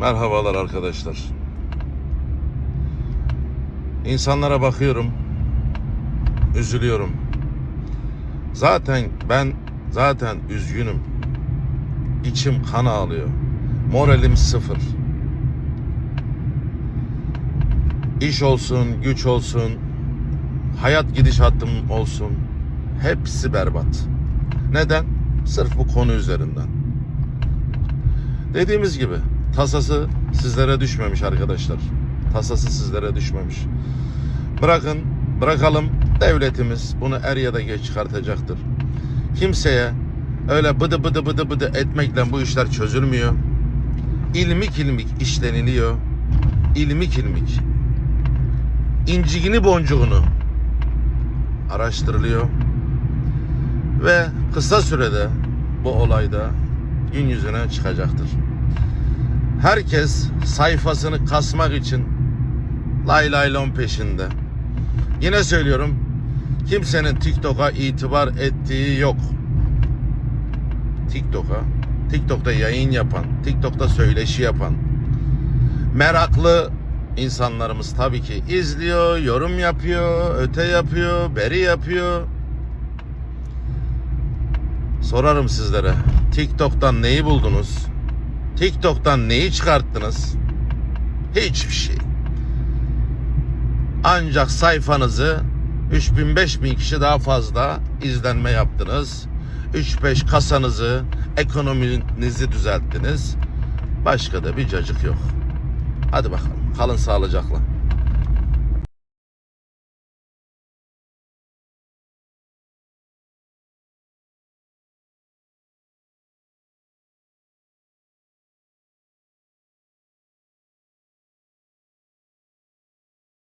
Merhabalar arkadaşlar. İnsanlara bakıyorum, üzülüyorum. Zaten ben zaten üzgünüm. İçim kan ağlıyor. Moralim sıfır. İş olsun, güç olsun, hayat gidişatım olsun. Hepsi berbat. Neden? Sırf bu konu üzerinden. Dediğimiz gibi tasası sizlere düşmemiş arkadaşlar. Tasası sizlere düşmemiş. Bırakın, bırakalım devletimiz bunu er ya da geç çıkartacaktır. Kimseye öyle bıdı bıdı bıdı bıdı etmekle bu işler çözülmüyor. İlmik ilmik işleniliyor. İlmik ilmik. İncigini boncuğunu araştırılıyor. Ve kısa sürede bu olayda gün yüzüne çıkacaktır. Herkes sayfasını kasmak için lay lay lon peşinde. Yine söylüyorum kimsenin TikTok'a itibar ettiği yok. TikTok'a, TikTok'ta yayın yapan, TikTok'ta söyleşi yapan meraklı insanlarımız tabii ki izliyor, yorum yapıyor, öte yapıyor, beri yapıyor. Sorarım sizlere. TikTok'tan neyi buldunuz? TikTok'tan neyi çıkarttınız? Hiçbir şey. Ancak sayfanızı 3000 5000 kişi daha fazla izlenme yaptınız. 3-5 kasanızı, ekonominizi düzelttiniz. Başka da bir cacık yok. Hadi bakalım. Kalın sağlıcakla.